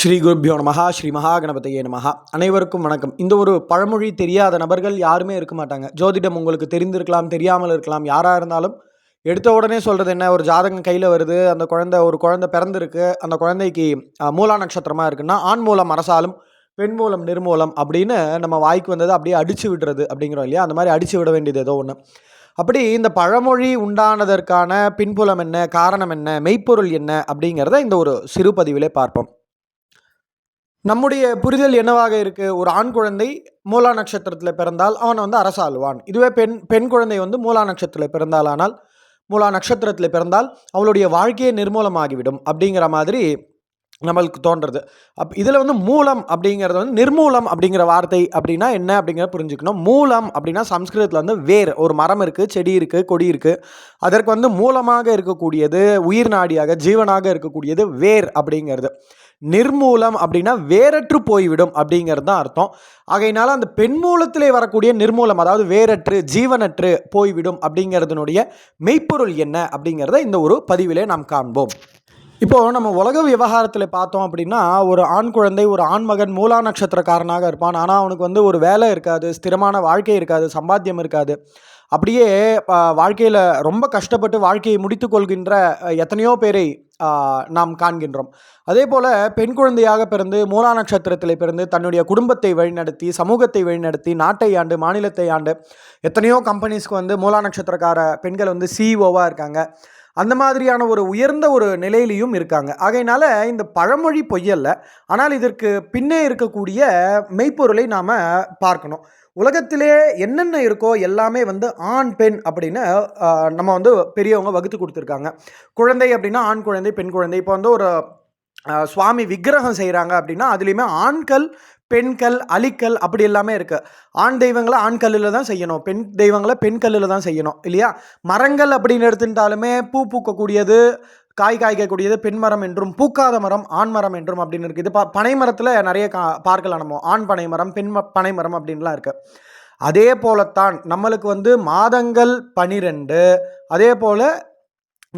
ஸ்ரீ குருப்பியோ நமஹா ஸ்ரீ மகா கணபதியே நமஹா. அனைவருக்கும் வணக்கம். இந்த ஒரு பழமொழி தெரியாத நபர்கள் யாருமே இருக்க மாட்டாங்க. ஜோதிடம் உங்களுக்கு தெரிந்திருக்கலாம் தெரியாமல் இருக்கலாம் யாராக இருந்தாலும் எடுத்த உடனே சொல்கிறது என்ன? ஒரு ஜாதகம் கையில் வருது அந்த குழந்தை ஒரு குழந்தை பிறந்திருக்கு அந்த குழந்தைக்கு மூலா நட்சத்திரமாக இருக்குன்னா ஆண் மூலம் அரசாலும் பெண் மூலம் நிர்மூலம் அப்படின்னு நம்ம வாய்க்கு வந்தது அப்படியே அடிச்சு விடுறது அப்படிங்கிறோம் இல்லையா? அந்த மாதிரி அடிச்சு விட வேண்டியது ஏதோ ஒன்று அப்படி இந்த பழமொழி உண்டானதற்கான பின்புலம் என்ன காரணம் என்ன மெய்ப்பொருள் என்ன அப்படிங்கிறத இந்த ஒரு சிறு பதிவிலே பார்ப்போம். நம்முடைய புரிதல் என்னவாக இருக்குது ஒரு ஆண் குழந்தை மூலா நட்சத்திரத்தில் பிறந்தால் அவன் வந்து அரசாளுவான். இதுவே பெண் பெண் குழந்தை வந்து மூலா நட்சத்திரத்தில் பிறந்தாலானால் மூலா நட்சத்திரத்தில் பிறந்தால் அவளுடைய வாழ்க்கையே நிர்மூலமாகிவிடும் அப்படிங்கிற மாதிரி நம்மளுக்கு தோன்றது அப் இதில் வந்து மூலம் அப்படிங்கிறது வந்து நிர்மூலம் அப்படிங்கிற வார்த்தை அப்படின்னா என்ன அப்படிங்கிறத புரிஞ்சுக்கணும். மூலம் அப்படின்னா சம்ஸ்கிருதத்தில் வந்து வேர் ஒரு மரம் இருக்குது செடி இருக்குது கொடி இருக்குது அதற்கு வந்து மூலமாக இருக்கக்கூடியது உயிர் நாடியாக ஜீவனாக இருக்கக்கூடியது வேர் அப்படிங்கிறது. நிர்மூலம் அப்படின்னா வேறற்று போய்விடும் அப்படிங்கிறது தான் அர்த்தம். ஆகையினால அந்த பெண் மூலத்திலே வரக்கூடிய நிர்மூலம் அதாவது வேறற்று ஜீவனற்று போய்விடும் அப்படிங்கிறதுனுடைய மெய்ப்பொருள் என்ன அப்படிங்கிறத இந்த ஒரு பதிவிலே நாம் காண்போம். இப்போது நம்ம உலக விவகாரத்தில் பார்த்தோம் அப்படின்னா ஒரு ஆண் குழந்தை ஒரு ஆண் மகன் மூலா நட்சத்திரக்காரனாக இருப்பான். ஆனால் அவனுக்கு வந்து ஒரு வேலை இருக்காது ஸ்திரமான வாழ்க்கை இருக்காது சம்பாத்தியம் இருக்காது. அப்படியே வாழ்க்கையில் ரொம்ப கஷ்டப்பட்டு வாழ்க்கையை முடித்து கொள்கின்ற எத்தனையோ பேரை நாம் காண்கின்றோம். அதே போல் பெண் குழந்தையாக பிறந்து மூலா நட்சத்திரத்தில் பிறந்து தன்னுடைய குடும்பத்தை வழிநடத்தி சமூகத்தை வழிநடத்தி நாட்டை ஆண்டு மாநிலத்தை ஆண்டு எத்தனையோ கம்பெனிஸ்க்கு வந்து மூலா நட்சத்திரக்கார பெண்கள் வந்து சிஇஓவாக இருக்காங்க. அந்த மாதிரியான ஒரு உயர்ந்த ஒரு நிலையிலையும் இருக்காங்க. ஆகையினால இந்த பழமொழி பொய்யல்ல. ஆனால் இதற்கு பின்னே இருக்கக்கூடிய மெய்ப்பொருளை நாம் பார்க்கணும். உலகத்திலே என்னென்ன இருக்கோ எல்லாமே வந்து ஆண் பெண் அப்படின்னு நம்ம வந்து பெரியவங்க வகுத்து கொடுத்துருக்காங்க. குழந்தை அப்படின்னா ஆண் குழந்தை பெண் குழந்தை. இப்போ வந்து ஒரு சுவாமி விக்கிரகம் செய்கிறாங்க அப்படின்னா அதுலேயுமே ஆண்கள் பெண்கள் அலிக்கல் அப்படி எல்லாமே இருக்குது ஆண் தெய்வங்களை ஆண் கல்லில் தான் செய்யணும். பெண் தெய்வங்களை பெண் கல்லில் தான் செய்யணும். இல்லையா? மரங்கள் அப்படின்னு எடுத்துட்டாலுமே பூ பூக்கக்கூடியது காய் காய்க்கக்கூடியது பெண் மரம் என்றும் பூக்காத மரம் ஆண் மரம் என்றும் அப்படின்னு இருக்குது இது ப பனை மரத்தில் நிறைய கா பார்க்கலாம் நம்ம. ஆண் பனை மரம் பெண் ம பனை மரம் அப்படின்லாம் இருக்குது அதே போலத்தான் நம்மளுக்கு வந்து மாதங்கள் பனிரெண்டு அதே போல்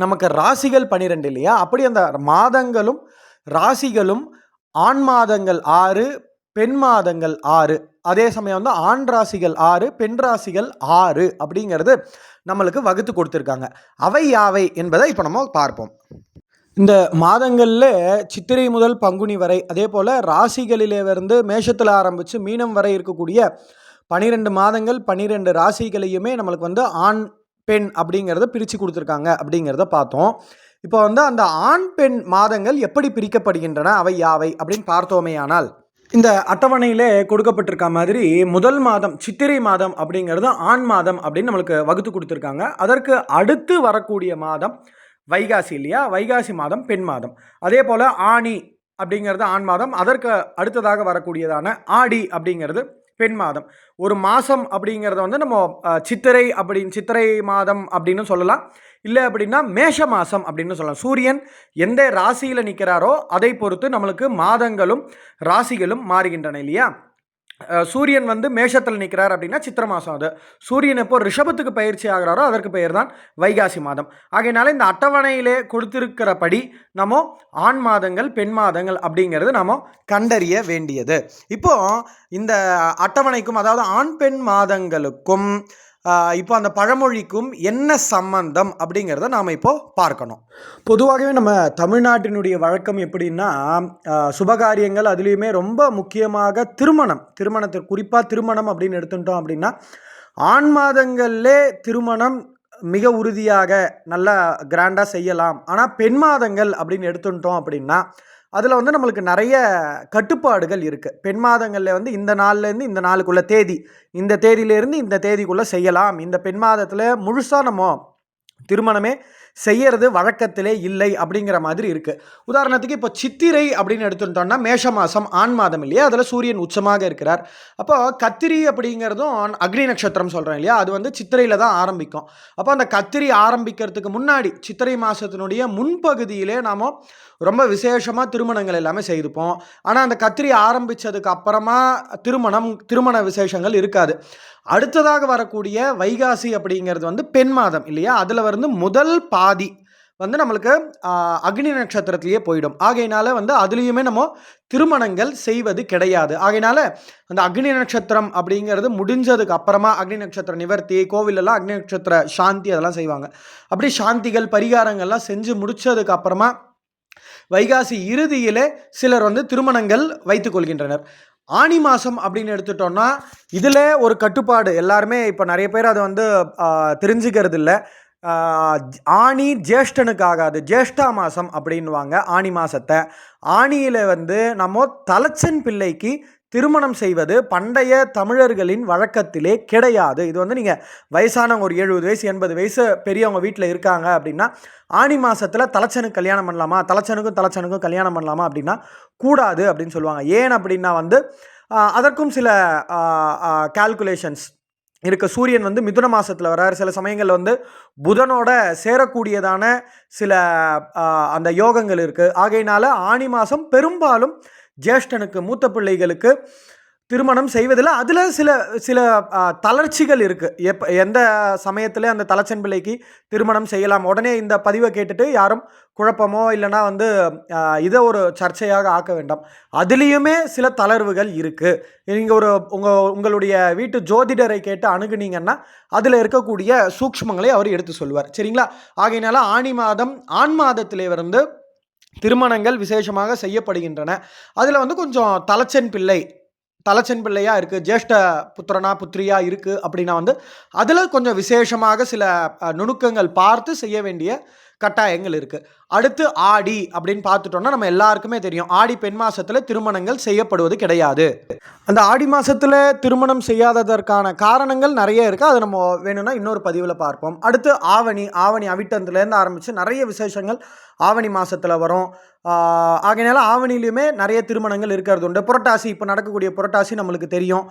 நமக்கு ராசிகள் பனிரெண்டு இல்லையா? அப்படி அந்த மாதங்களும் ராசிகளும் ஆண் மாதங்கள் ஆறு பெண் மாதங்கள் ஆறு அதே சமயம் வந்து ஆண் ராசிகள் ஆறு பெண் ராசிகள் ஆறு அப்படிங்கிறது நம்மளுக்கு வகுத்து கொடுத்துருக்காங்க. அவை யாவை என்பதை இப்போ நம்ம பார்ப்போம். இந்த மாதங்களில் சித்திரை முதல் பங்குனி வரை அதே போல் ராசிகளிலே இருந்து மேஷத்தில் ஆரம்பித்து மீனம் வரை இருக்கக்கூடிய பனிரெண்டு மாதங்கள் பனிரெண்டு ராசிகளையுமே நம்மளுக்கு வந்து ஆண் பெண் அப்படிங்கிறத பிரித்து கொடுத்துருக்காங்க அப்படிங்கிறத பார்த்தோம். இப்போ வந்து அந்த ஆண் பெண் மாதங்கள் எப்படி பிரிக்கப்படுகின்றன அவை யாவை அப்படின்னு பார்த்தோமேயானால் இந்த அட்டவணையிலே கொடுக்கப்பட்டிருக்க மாதிரி முதல் மாதம் சித்திரை மாதம் அப்படிங்கிறது ஆண் மாதம் அப்படின்னு நம்மளுக்கு வகுத்து கொடுத்துருக்காங்க. அதற்கு அடுத்து வரக்கூடிய மாதம் வைகாசி இல்லையா? வைகாசி மாதம் பெண் மாதம். அதே போல் ஆணி அப்படிங்கிறது ஆண் மாதம். அதற்கு அடுத்ததாக வரக்கூடியதான ஆடி அப்படிங்கிறது பெண் மாதம். ஒரு மாதம் அப்படிங்கிறத வந்து நம்ம சித்திரை அப்படின்னு சித்திரை மாதம் அப்படின்னு சொல்லலாம். இல்லை அப்படின்னா மேஷ மாதம் அப்படின்னு சொல்லலாம். சூரியன் எந்த ராசியில் நிற்கிறாரோ அதை பொறுத்து நம்மளுக்கு மாதங்களும் ராசிகளும் மாறுகின்றன இல்லையா? சூரியன் வந்து மேஷத்தில் நிற்கிறார் அப்படின்னா சித்திர மாதம் அது. சூரியன் எப்போ ரிஷபத்துக்கு பயிற்சி ஆகிறாரோ அதற்கு பெயர் தான் வைகாசி மாதம். ஆகையினால இந்த அட்டவணையிலே கொடுத்திருக்கிறபடி நம்ம ஆண் மாதங்கள் பெண் மாதங்கள் அப்படிங்கிறது நம்ம கண்டறிய வேண்டியது. இப்போ இந்த அட்டவணைக்கும் அதாவது ஆண் பெண் மாதங்களுக்கும் இப்போ அந்த பழமொழிக்கும் என்ன சம்பந்தம் அப்படிங்கிறத நாம் இப்போது பார்க்கணும். பொதுவாகவே நம்ம தமிழ்நாட்டினுடைய வழக்கம் எப்படின்னா சுபகாரியங்கள் அதுலேயுமே ரொம்ப முக்கியமாக திருமணம். திருமணத்திற்கு குறிப்பாக திருமணம் அப்படின்னு எடுத்துட்டோம் அப்படின்னா ஆண் மாதங்களிலே திருமணம் மிக உறுதியாக நல்லா கிராண்டாக செய்யலாம். ஆனால் பெண் மாதங்கள் அப்படின்னு எடுத்துட்டோம் அப்படின்னா அதில் வந்து நம்மளுக்கு நிறைய கட்டுப்பாடுகள் இருக்குது பெண் மாதங்களில் வந்து இந்த நாள்லேருந்து இந்த நாளுக்குள்ள தேதி இந்த தேதியிலேருந்து இந்த தேதிக்குள்ளே செய்யலாம். இந்த பெண் மாதத்தில் முழுசாக நம்ம திருமணமே செய்யறது வழக்கத்திலே இல்லை அப்படிங்கிற மாதிரி இருக்குது உதாரணத்துக்கு இப்போ சித்திரை அப்படின்னு எடுத்துட்டோம்னா மேஷ மாதம் ஆண் மாதம் இல்லையா? அதில் சூரியன் உச்சமாக இருக்கிறார். அப்போ கத்திரி அப்படிங்கிறதும் அக்னி நட்சத்திரம் சொல்கிறேன் இல்லையா? அது வந்து சித்திரையில் தான் ஆரம்பிக்கும். அப்போ அந்த கத்திரி ஆரம்பிக்கிறதுக்கு முன்னாடி சித்திரை மாதத்தினுடைய முன்பகுதியிலே நாம் ரொம்ப விசேஷமாக திருமணங்கள் எல்லாமே செய்துப்போம். ஆனால் அந்த கத்திரி ஆரம்பித்ததுக்கு அப்புறமா திருமணம் திருமண விசேஷங்கள் இருக்காது. அடுத்ததாக வரக்கூடிய வைகாசி அப்படிங்கிறது வந்து பெண் மாதம் இல்லையா? அதில் வந்து முதல் பாதி வந்து நம்மளுக்கு அக்னி நட்சத்திரத்திலேயே போயிடும். ஆகையினால வந்து அதுலேயுமே நம்ம திருமணங்கள் செய்வது கிடையாது. ஆகையினால அந்த அக்னி நட்சத்திரம் அப்படிங்கிறது முடிஞ்சதுக்கு அப்புறமா அக்னி நட்சத்திர நிவர்த்தி கோவிலெல்லாம் அக்னி நட்சத்திர சாந்தி அதெல்லாம் செய்வாங்க. அப்படி சாந்திகள் பரிகாரங்கள்லாம் செஞ்சு முடித்ததுக்கு அப்புறமா வைகாசி இறுதியிலே சிலர் வந்து திருமணங்கள் வைத்துக்கொள்கின்றனர் ஆணி ஆனி மாதம் அப்படின்னு எடுத்துட்டோம்னா இதில் ஒரு கட்டுப்பாடு. எல்லாருமே இப்போ நிறைய பேர் அதை வந்து தெரிஞ்சுக்கிறது இல்லை. ஆணி ஜேஷ்டனுக்கு ஆகாது ஜேஷ்டா மாதம் அப்படின்வாங்க ஆனி மாதத்தை ஆணியில் வந்து நம்ம தலச்சன் பிள்ளைக்கு திருமணம் செய்வது பண்டைய தமிழர்களின் வழக்கத்திலே கிடையாது. இது வந்து நீங்கள் வயசானவங்க ஒரு எழுபது வயசு எண்பது வயசு பெரியவங்க வீட்டில் இருக்காங்க அப்படின்னா ஆனி மாதத்தில் தலைச்சனுக்கு கல்யாணம் பண்ணலாமா? தலைச்சனுக்கும் தலைச்சனுக்கும் கல்யாணம் பண்ணலாமா அப்படின்னா கூடாது அப்படின்னு சொல்லுவாங்க. ஏன் அப்படின்னா வந்து அதற்கும் சில கால்குலேஷன்ஸ் இருக்க. சூரியன் வந்து மிதுன மாதத்தில் வராரு. சில சமயங்களில் வந்து புதனோட சேரக்கூடியதான சில அந்த யோகங்கள் இருக்குது ஆகையினால ஆனி மாதம் பெரும்பாலும் ஜேஷ்டனுக்கு மூத்த பிள்ளைகளுக்கு திருமணம் செய்வதில் அதில் சில சில தளர்ச்சிகள் இருக்குது எப் எந்த சமயத்தில் அந்த தலச்சன் பிள்ளைக்கு திருமணம் செய்யலாம்? உடனே இந்த பதிவை கேட்டுட்டு யாரும் குழப்பமோ இல்லைனா வந்து இதை ஒரு சர்ச்சையாக ஆக்க வேண்டாம். அதுலேயுமே சில தளர்வுகள் இருக்குது நீங்கள் ஒரு உங்கள் உங்களுடைய வீட்டு ஜோதிடரை கேட்டு அணுகுனீங்கன்னா அதில் இருக்கக்கூடிய சூக்ஷ்மங்களை அவர் எடுத்து சொல்லுவார். சரிங்களா? ஆகையினால ஆணி மாதம் ஆண் மாதத்திலே வந்து திருமணங்கள் விசேஷமாக செய்யப்படுகின்றன. அதில் வந்து கொஞ்சம் தலச்சன் பிள்ளை தலச்சன் பிள்ளையா இருக்குது ஜேஷ்ட புத்திரனா புத்திரியா இருக்குது அப்படின்னா வந்து அதில் கொஞ்சம் விசேஷமாக சில நுணுக்கங்கள் பார்த்து செய்ய வேண்டிய கட்டாயங்கள் இருக்குது அடுத்து ஆடி அப்படின்னு பார்த்துட்டோம்னா நம்ம எல்லாருக்குமே தெரியும். ஆடி பெண் மாதத்தில் திருமணங்கள் செய்யப்படுவது கிடையாது. அந்த ஆடி மாதத்தில் திருமணம் செய்யாததற்கான காரணங்கள் நிறைய இருக்குது அதை நம்ம வேணும்னா இன்னொரு பதிவில் பார்ப்போம். அடுத்து ஆவணி ஆவணி அவிட்டந்திலேருந்து ஆரம்பித்து நிறைய விசேஷங்கள் ஆவணி மாதத்தில் வரும். ஆகையினால ஆவணிலையுமே நிறைய திருமணங்கள் இருக்கிறது உண்டு. புரட்டாசி இப்போ நடக்கக்கூடிய புரட்டாசி நம்மளுக்கு தெரியும்.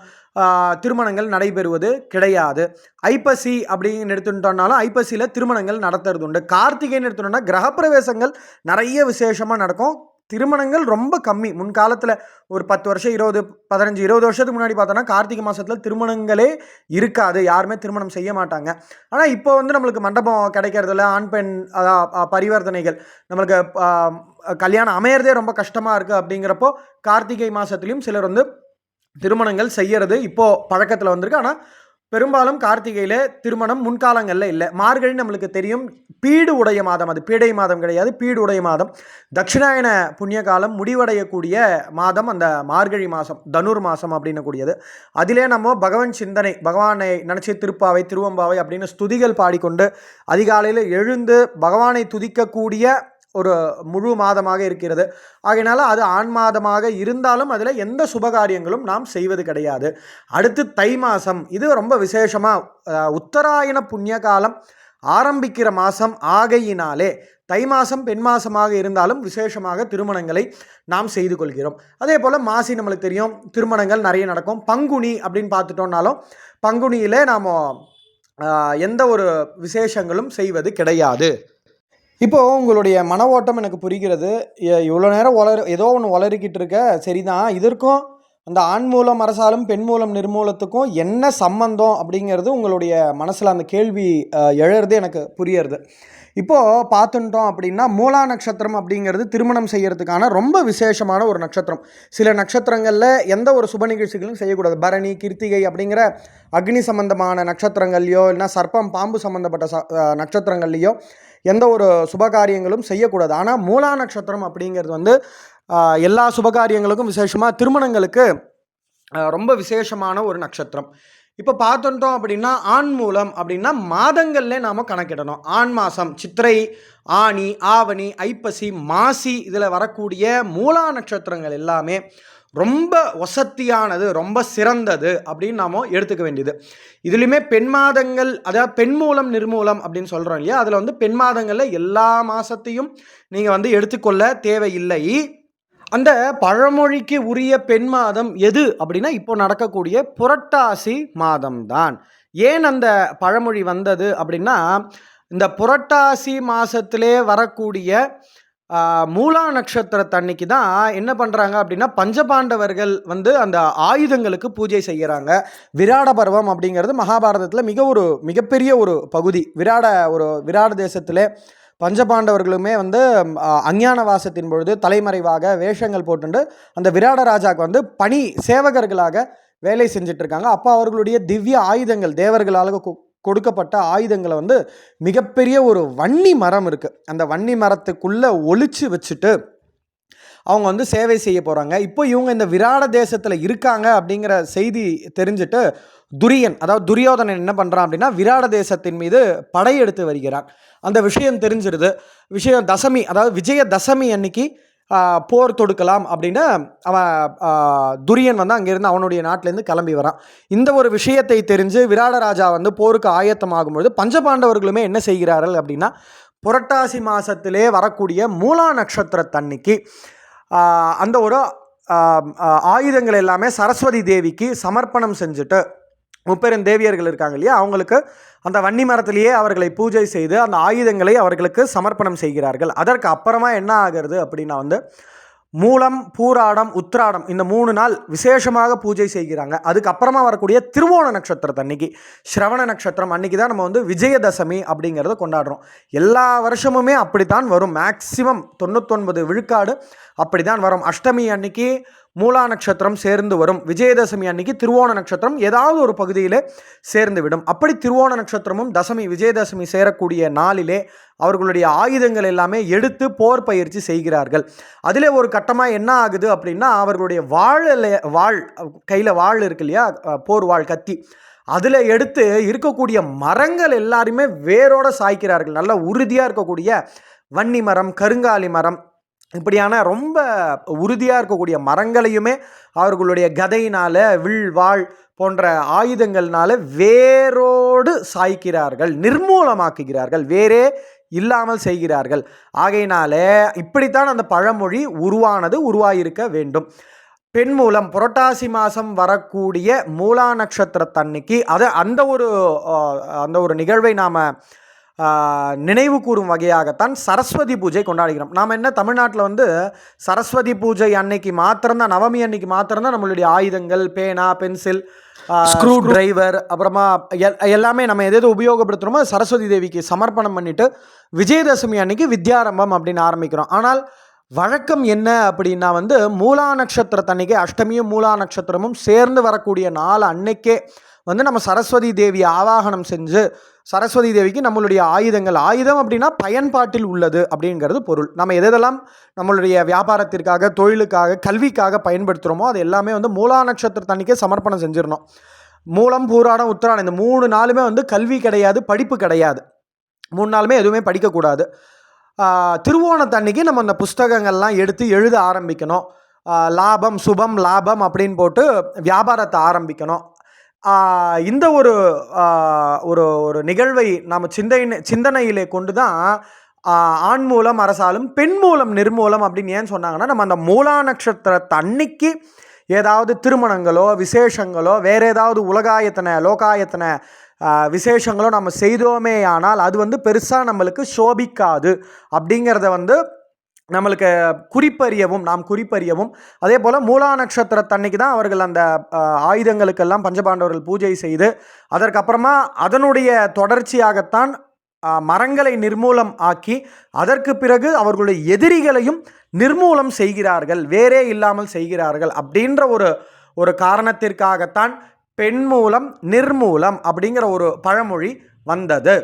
திருமணங்கள் நடைபெறுவது கிடையாது. ஐப்பசி அப்படின்னு எடுத்துட்டோம்னாலும் ஐப்பசியில் திருமணங்கள் நடத்துறது உண்டு. கார்த்திகைன்னு எடுத்துட்டோம்னா கிரகப்பிரவேசங்கள் நிறைய விசேஷமாக நடக்கும். திருமணங்கள் ரொம்ப கம்மி. முன்காலத்தில் ஒரு பத்து வருஷம் இருபது பதினஞ்சு இருபது வருஷத்துக்கு முன்னாடி பார்த்தோன்னா கார்த்திகை மாதத்தில் திருமணங்களே இருக்காது. யாருமே திருமணம் செய்ய மாட்டாங்க. ஆனால் இப்போ வந்து நம்மளுக்கு மண்டபம் கிடைக்கிறதுல ஆண் பெண் அதான், பரிவர்த்தனைகள். நம்மளுக்கு கல்யாணம் அமையிறதே ரொம்ப கஷ்டமாக இருக்குது அப்படிங்கிறப்போ கார்த்திகை மாதத்துலேயும் சிலர் வந்து திருமணங்கள் செய்யறது இப்போது பழக்கத்தில் வந்திருக்கு. ஆனால் பெரும்பாலும் கார்த்திகையில் திருமணம் முன்காலங்களில் இல்லை. மார்கழி நம்மளுக்கு தெரியும். பீடு உடைய மாதம் அது. பீடை மாதம் கிடையாது. பீடு உடைய மாதம். தட்சிணாயன புண்ணிய காலம் முடிவடையக்கூடிய மாதம் அந்த மார்கழி மாதம் தனுர் மாதம் அப்படின்னு கூடியது அதிலே நம்ம பகவான் சிந்தனை பகவானை நினச்சி திருப்பாவை திருவம்பாவை அப்படின்னு ஸ்துதிகள் பாடிக்கொண்டு அதிகாலையில் எழுந்து பகவானை துதிக்கக்கூடிய ஒரு முழு மாதமாக இருக்கிறது. ஆகையினால அது ஆண் மாதமாக இருந்தாலும் அதில் எந்த சுபகாரியங்களும் நாம் செய்வது கிடையாது. அடுத்து தை மாதம் இது ரொம்ப விசேஷமாக உத்தராயண புண்ணிய காலம் ஆரம்பிக்கிற மாதம் ஆகையினாலே தை மாதம் பெண் மாதமாக இருந்தாலும் விசேஷமாக திருமணங்களை நாம் செய்து கொள்கிறோம். அதே போல் மாசி நம்மளுக்கு தெரியும் திருமணங்கள் நிறைய நடக்கும். பங்குனி அப்படின்னு பார்த்துட்டோம்னாலும் பங்குனியிலே நாம் எந்த ஒரு விசேஷங்களும் செய்வது கிடையாது. இப்போது உங்களுடைய மன ஓட்டம் எனக்கு புரிகிறது. எ- இவ்வளோ நேரம் வளர் ஏதோ ஒன்று வளரிக்கிட்டு இருக்க. சரிதான். இதற்கும் அந்த ஆண் மூலம் அரசாலும் பெண் மூலம் நிர்மூலத்துக்கும் என்ன சம்பந்தம் அப்படிங்கிறது உங்களுடைய மனசில் அந்த கேள்வி எழறது எனக்கு புரியறது. இப்போது பார்த்துட்டோம் அப்படின்னா மூலா நட்சத்திரம் அப்படிங்கிறது திருமணம் செய்கிறதுக்கான ரொம்ப விசேஷமான ஒரு நட்சத்திரம். சில நட்சத்திரங்களில் எந்த ஒரு சுப நிகழ்ச்சிகளும் செய்யக்கூடாது. பரணி கிருத்திகை அப்படிங்கிற அக்னி சம்பந்தமான நட்சத்திரங்கள்லையோ இல்லைனா சர்ப்பம் பாம்பு சம்மந்தப்பட்ட ச நட்சத்திரங்கள்லையோ எந்த ஒரு சுபகாரியங்களும் செய்யக்கூடாது. ஆனால் மூலா நட்சத்திரம் அப்படிங்கிறது வந்து எல்லா சுபகாரியங்களுக்கும் விசேஷமாக திருமணங்களுக்கு ரொம்ப விசேஷமான ஒரு நட்சத்திரம். இப்போ பார்த்துட்டோம் அப்படின்னா ஆண் மூலம் அப்படின்னா மாதங்கள்ல நாம் கணக்கிடணும். ஆண் மாதம் சித்திரை ஆணி ஆவணி ஐப்பசி மாசி இதில் வரக்கூடிய மூலா நட்சத்திரங்கள் எல்லாமே ரொம்ப வசத்தியானது ரொம்ப சிறந்தது அப்படின்னு நாம் எடுத்துக்க வேண்டியது. இதுலேயுமே பெண் மாதங்கள் அதாவது பெண் மூலம் நிர்மூலம் அப்படின்னு சொல்கிறோம் இல்லையா? அதில் வந்து பெண் மாதங்களில் எல்லா மாதத்தையும் நீங்கள் வந்து எடுத்துக்கொள்ள தேவையில்லை. அந்த பழமொழிக்கு உரிய பெண் மாதம் எது அப்படின்னா இப்போ நடக்கக்கூடிய புரட்டாசி மாதம்தான். ஏன் அந்த பழமொழி வந்தது அப்படின்னா இந்த புரட்டாசி மாதத்திலே வரக்கூடிய மூலா நட்சத்திரத்தன்னைக்கு தான் என்ன பண்ணுறாங்க அப்படின்னா பஞ்சபாண்டவர்கள் வந்து அந்த ஆயுதங்களுக்கு பூஜை செய்கிறாங்க விராட பருவம் அப்படிங்கிறது மகாபாரதத்தில் மிக ஒரு மிகப்பெரிய ஒரு பகுதி. விராட ஒரு விராட தேசத்திலே பஞ்சபாண்டவர்களுமே வந்து அஞ்ஞான வாசத்தின் பொழுது தலைமறைவாக வேஷங்கள் போட்டுண்டு அந்த விராட ராஜாவுக்கு வந்து பணி சேவகர்களாக வேலை செஞ்சிட்ருக்காங்க. அப்போ அவர்களுடைய திவ்ய ஆயுதங்கள் தேவர்களால் கொடுக்கப்பட்ட ஆயுதங்களை வந்து மிகப்பெரிய ஒரு வன்னி மரம் இருக்குது அந்த வன்னி மரத்துக்குள்ளே ஒழிச்சு வச்சுட்டு அவங்க வந்து சேவை செய்ய போகிறாங்க இப்போ இவங்க இந்த விராட தேசத்தில் இருக்காங்க அப்படிங்கிற செய்தி தெரிஞ்சுட்டு துரியன் அதாவது துரியோதனன் என்ன பண்ணுறான் அப்படின்னா விராட தேசத்தின் மீது படையெடுத்து வருகிறான். அந்த விஷயம் தெரிஞ்சிருது. விஷயம் தசமி அதாவது விஜய தசமி அன்னைக்கு போர் தொடுக்கலாம் அப்படின்னு அவன் துரியன் வந்து அங்கேருந்து அவனுடைய நாட்டிலேருந்து கிளம்பி வரான். இந்த ஒரு விஷயத்தை தெரிஞ்சு விராடராஜா வந்து போருக்கு ஆயத்தமாகும் பொழுது பஞ்சபாண்டவர்களுமே என்ன செய்கிறார்கள் அப்படின்னா புரட்டாசி மாதத்திலே வரக்கூடிய மூலா நட்சத்திரத்தன்னைக்கு ஆஹ், அந்த ஒரு ஆயுதங்கள் எல்லாமே சரஸ்வதி தேவிக்கு சமர்ப்பணம் செஞ்சுட்டு முப்பெரும் தேவியர்கள் இருக்காங்க இல்லையா? அவங்களுக்கு அந்த வன்னி மரத்திலேயே அவர்களை பூஜை செய்து அந்த ஆயுதங்களை அவர்களுக்கு சமர்ப்பணம் செய்கிறார்கள். அதற்கு அப்புறமா என்ன ஆகிறது அப்படின்னா வந்து மூலம் பூராடம் உத்ராடம் இந்த மூணு நாள் விசேஷமாக பூஜை செய்கிறாங்க. அதுக்கப்புறமா வரக்கூடிய திருவோண நட்சத்திரத்தை அன்னைக்கு ஸ்ரவண நட்சத்திரம் அன்னைக்கு தான் நம்ம வந்து விஜயதசமி அப்படிங்கிறத கொண்டாடுறோம். எல்லா வருஷமுமே அப்படித்தான் வரும். மேக்சிமம் தொண்ணூத்தொன்பது விழுக்காடு அப்படி தான் வரும். அஷ்டமி அன்னைக்கு மூலா நட்சத்திரம் சேர்ந்து வரும். விஜயதசமி அன்னைக்கு திருவோண நட்சத்திரம் ஏதாவது ஒரு பகுதியில் சேர்ந்து விடும் அப்படி திருவோண நட்சத்திரமும் தசமி விஜயதசமி சேரக்கூடிய நாளிலே அவர்களுடைய ஆயுதங்கள் எல்லாமே எடுத்து போர் பயிற்சி செய்கிறார்கள். அதில் ஒரு கட்டமாக என்ன ஆகுது அப்படின்னா அவர்களுடைய வாழல வாழ் கையில் வாழ் இருக்கு இல்லையா போர் வாழ் கத்தி. அதில் எடுத்து இருக்கக்கூடிய மரங்கள் எல்லாருமே வேரோடு சாய்க்கிறார்கள். நல்ல உறுதியாக இருக்கக்கூடிய வன்னி மரம் கருங்காலி மரம் இப்படியான ரொம்ப உறுதியாக இருக்கக்கூடிய மரங்களையுமே அவர்களுடைய கதையினால் வில் வாழ் போன்ற ஆயுதங்கள்னால வேரோடு சாய்க்கிறார்கள் நிர்மூலமாக்குகிறார்கள் வேறே இல்லாமல் செய்கிறார்கள். ஆகையினால இப்படித்தான் அந்த பழமொழி உருவானது உருவாயிருக்க வேண்டும். பெண் மூலம் புரட்டாசி மாதம் வரக்கூடிய மூலா நட்சத்திரத்தன்னைக்கு அது அந்த ஒரு அந்த ஒரு நிகழ்வை நாம் நினைவு கூறும் வகையாகத்தான் சரஸ்வதி பூஜை கொண்டாடுகிறோம். நாம் என்ன தமிழ்நாட்டில் வந்து சரஸ்வதி பூஜை அன்னைக்கு மாத்திரம்தான் நவமி அன்னைக்கு மாத்திரம்தான் நம்மளுடைய ஆயுதங்கள் பேனா பென்சில் ஸ்க்ரூ டிரைவர் அப்புறமா எல்- எல்லாமே நம்ம எது எது உபயோகப்படுத்துகிறோமோ சரஸ்வதி தேவிக்கு சமர்ப்பணம் பண்ணிட்டு விஜயதசமி அன்னைக்கு வித்யாரம்பம் அப்படின்னு ஆரம்பிக்கிறோம். ஆனால் வழக்கம் என்ன அப்படின்னா வந்து மூலா நட்சத்திரத்தன்னைக்கு அஷ்டமியும் மூலா நட்சத்திரமும் சேர்ந்து வரக்கூடிய நாள் அன்னைக்கே வந்து நம்ம சரஸ்வதி தேவி ஆவாகனம் செஞ்சு சரஸ்வதி தேவிக்கு நம்மளுடைய ஆயுதங்கள். ஆயுதம் அப்படின்னா பயன்பாட்டில் உள்ளது அப்படிங்கிறது பொருள். நம்ம எதெல்லாம் நம்மளுடைய வியாபாரத்திற்காக தொழிலுக்காக கல்விக்காக பயன்படுத்துகிறோமோ அது எல்லாமே வந்து மூலா நட்சத்திரத்தன்னைக்கே சமர்ப்பணம் செஞ்சிடணும். மூலம் பூராடம் உத்தராடம் இந்த மூணு நாளுமே வந்து கல்வி கிடையாது படிப்பு கிடையாது. மூணு நாளுமே எதுவுமே படிக்கக்கூடாது. திருவோணத்தன்னைக்கு நம்ம அந்த புஸ்தகங்கள்லாம் எடுத்து எழுத ஆரம்பிக்கணும். லாபம் சுபம் லாபம் அப்படின்னு போட்டு வியாபாரத்தை ஆரம்பிக்கணும். இந்த ஒரு ஒரு ஒரு நிகழ்வை நாம் சிந்தனை சிந்தனையிலே கொண்டு தான் ஆண் மூலம் அரசாலும் பெண் மூலம் நிர்மூலம் அப்படின்னு ஏன் சொன்னாங்கன்னா நம்ம அந்த மூலா நட்சத்திரத்தை அன்னைக்கு ஏதாவது திருமணங்களோ விசேஷங்களோ வேறு ஏதாவது உலகாயத்தனை லோகாயத்தனை விசேஷங்களோ நம்ம செய்தோமே ஆனால் அது வந்து பெருசாக நம்மளுக்கு சோபிக்காது. அப்படிங்கிறத வந்து நம்மளுக்கு குறிப்பறியவும் நாம் குறிப்பறியவும் அதே போல் மூலா நட்சத்திரத்தன்னைக்கு தான் அவர்கள் அந்த ஆயுதங்களுக்கெல்லாம் பஞ்சபாண்டவர்கள் பூஜை செய்து அதற்கப்புறமா அதனுடைய தொடர்ச்சியாகத்தான் மரங்களை நிர்மூலம் ஆக்கி அதற்கு பிறகு அவர்களுடைய எதிரிகளையும் நிர்மூலம் செய்கிறார்கள் வேறே இல்லாமல் செய்கிறார்கள் அப்படின்ற ஒரு ஒரு காரணத்திற்காகத்தான் பெண் மூலம் நிர்மூலம் அப்படிங்கிற ஒரு பழமொழி வந்தது.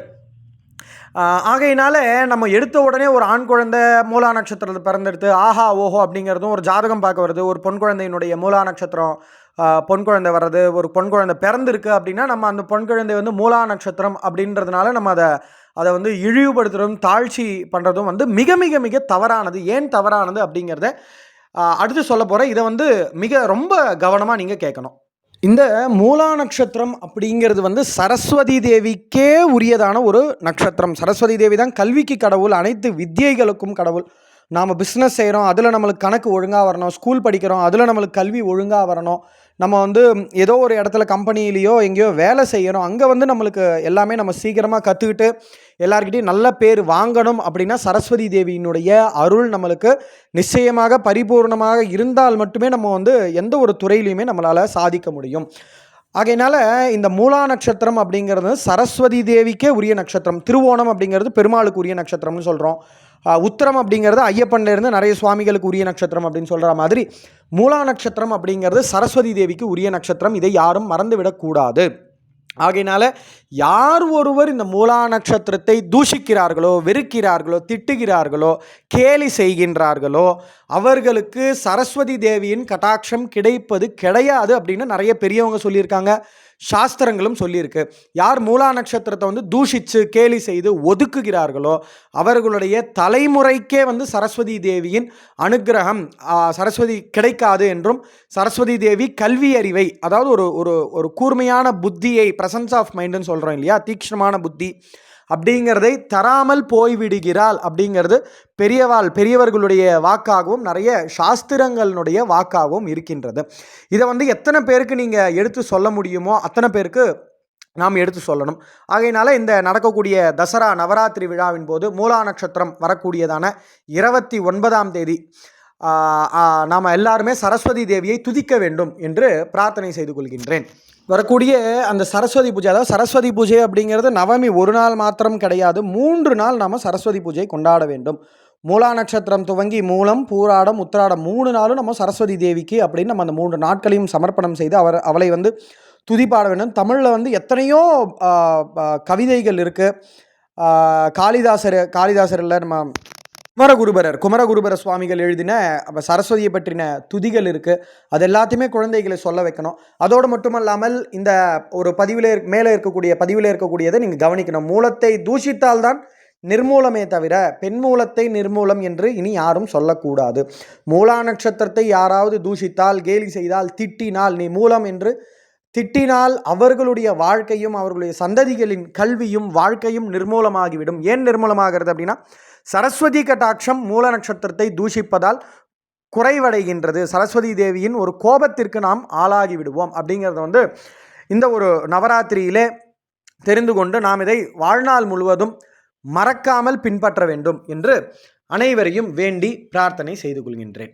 ஆகையினால நம்ம எடுத்த உடனே ஒரு ஆண் குழந்தை மூலா நட்சத்திரத்தில் பிறந்தெடுத்து ஆஹா ஓஹோ அப்படிங்கிறதும் ஒரு ஜாதகம் பார்க்க வருது. ஒரு பொன் குழந்தையினுடைய மூலா நட்சத்திரம் பொன் குழந்தை வர்றது ஒரு பொன் குழந்தை பிறந்திருக்கு அப்படின்னா நம்ம அந்த பொன் குழந்தை வந்து மூலா நட்சத்திரம் அப்படின்றதுனால நம்ம அதை அதை வந்து இழிவுபடுத்துறதும் தாழ்ச்சி பண்ணுறதும் வந்து மிக மிக மிக தவறானது. ஏன் தவறானது அப்படிங்கிறத அடுத்து சொல்ல போகிறேன் இதை வந்து மிக ரொம்ப கவனமாக நீங்கள் கேட்கணும். இந்த மூலா நட்சத்திரம் அப்படிங்கிறது வந்து சரஸ்வதி தேவிக்கே உரியதான ஒரு நட்சத்திரம். சரஸ்வதி தேவி தான் கல்விக்கு கடவுள் அனைத்து வித்தியைகளுக்கும் கடவுள். நாம் பிஸ்னஸ் செய்கிறோம் அதில் நம்மளுக்கு கணக்கு ஒழுங்காக வரணும் ஸ்கூல் படிக்கிறோம் அதில் நம்மளுக்கு கல்வி ஒழுங்காக வரணும். நம்ம வந்து ஏதோ ஒரு இடத்துல கம்பெனிலேயோ எங்கேயோ வேலை செய்யணும் அங்கே வந்து நம்மளுக்கு எல்லாமே நம்ம சீக்கிரமாக கற்றுக்கிட்டு எல்லாருக்கிட்டையும் நல்ல பேர் வாங்கணும் அப்படின்னா சரஸ்வதி தேவியினுடைய அருள் நம்மளுக்கு நிச்சயமாக பரிபூர்ணமாக இருந்தால் மட்டுமே நம்ம வந்து எந்த ஒரு துறையிலையுமே நம்மளால் சாதிக்க முடியும். ஆகையினால இந்த மூலா நட்சத்திரம் அப்படிங்கிறது சரஸ்வதி தேவிக்கே உரிய நட்சத்திரம். திருவோணம் அப்படிங்கிறது பெருமாளுக்கு உரிய நட்சத்திரம்னு சொல்கிறோம் உத்திரம் அப்படிங்கிறது ஐயப்பன்லேருந்து நிறைய சுவாமிகளுக்கு உரிய நட்சத்திரம் அப்படின்னு சொல்கிற மாதிரி மூலா நட்சத்திரம் அப்படிங்கிறது சரஸ்வதி தேவிக்கு உரிய நட்சத்திரம். இதை யாரும் மறந்துவிடக்கூடாது ஆகையினால யார் ஒருவர் இந்த மூலா நட்சத்திரத்தை தூஷிக்கிறார்களோ வெறுக்கிறார்களோ திட்டுகிறார்களோ கேலி செய்கின்றார்களோ அவர்களுக்கு சரஸ்வதி தேவியின் கட்டாட்சம் கிடைப்பது கிடையாது அப்படின்னு நிறைய பெரியவங்க சொல்லியிருக்காங்க. சாஸ்திரங்களும் சொல்லியிருக்கு. யார் மூலா நட்சத்திரத்தை வந்து தூஷித்து கேலி செய்து ஒதுக்குகிறார்களோ அவர்களுடைய தலைமுறைக்கே வந்து சரஸ்வதி தேவியின் அனுக்கிரகம் சரஸ்வதி கிடைக்காது என்றும் சரஸ்வதி தேவி கல்வி அறிவை அதாவது ஒரு ஒரு ஒரு கூர்மையான புத்தியை பிரசன்ஸ் ஆஃப் மைண்டுன்னு சொல்கிறோம் இல்லையா? தீக்ஷ்ணமான புத்தி அப்படிங்கிறதை தராமல் போய்விடுகிறாள் அப்படிங்கிறது பெரியவாள் பெரியவர்களுடைய வாக்காகவும் நிறைய சாஸ்திரங்களினுடைய வாக்காகவும் இருக்கின்றது. இதை வந்து எத்தனை பேருக்கு நீங்கள் எடுத்து சொல்ல முடியுமோ அத்தனை பேருக்கு நாம் எடுத்து சொல்லணும். ஆகையினால இந்த நடக்கக்கூடிய தசரா நவராத்திரி விழாவின் போது மூலா நட்சத்திரம் வரக்கூடியதான இருபத்தி ஒன்பதாம் தேதி நாம் எல்லாருமே சரஸ்வதி தேவியை துதிக்க வேண்டும் என்று பிரார்த்தனை செய்து கொள்கின்றேன். வரக்கூடிய அந்த சரஸ்வதி பூஜை அதாவது சரஸ்வதி பூஜை அப்படிங்கிறது நவமி ஒரு நாள் மாத்திரம் கிடையாது. மூன்று நாள் நாம் சரஸ்வதி பூஜை கொண்டாட வேண்டும். மூலா நட்சத்திரம் துவங்கி மூலம் பூராடம் உத்திராடம் மூணு நாளும் நம்ம சரஸ்வதி தேவிக்கு அப்படின்னு நம்ம அந்த மூன்று நாட்களையும் சமர்ப்பணம் செய்து அவர் அவளை வந்து துதிப்பாட வேண்டும். தமிழில் வந்து எத்தனையோ கவிதைகள் இருக்குது காளிதாசர் காளிதாசர் இல்லை நம்ம குமரகுருபரர். குமரகுருபர சுவாமிகள் எழுதின சரஸ்வதியை பற்றின துதிகள் இருக்குது அது எல்லாத்தையுமே குழந்தைகளை சொல்ல வைக்கணும். அதோடு மட்டுமல்லாமல் இந்த ஒரு பதிவில் மேலே இருக்கக்கூடிய பதிவில் இருக்கக்கூடியதை நீங்கள் கவனிக்கணும். மூலத்தை தூஷித்தால்தான் நிர்மூலமே தவிர பெண் மூலத்தை நிர்மூலம் என்று இனி யாரும் சொல்லக்கூடாது. மூலா நட்சத்திரத்தை யாராவது தூஷித்தால் கேலி செய்தால் திட்டினால் நீ மூலம் என்று திட்டினால் அவர்களுடைய வாழ்க்கையும் அவர்களுடைய சந்ததிகளின் கல்வியும் வாழ்க்கையும் நிர்மூலமாகிவிடும். ஏன் நிர்மூலமாகிறது அப்படின்னா சரஸ்வதி கட்டாட்சம் மூல நட்சத்திரத்தை தூஷிப்பதால் குறைவடைகின்றது. சரஸ்வதி தேவியின் ஒரு கோபத்திற்கு நாம் ஆளாகி விடுவோம். அப்படிங்கிறத வந்து இந்த ஒரு நவராத்திரியிலே தெரிந்து கொண்டு நாம் இதை வாழ்நாள் முழுவதும் மறக்காமல் பின்பற்ற வேண்டும் என்று அனைவரையும் வேண்டி பிரார்த்தனை செய்து கொள்கின்றேன்.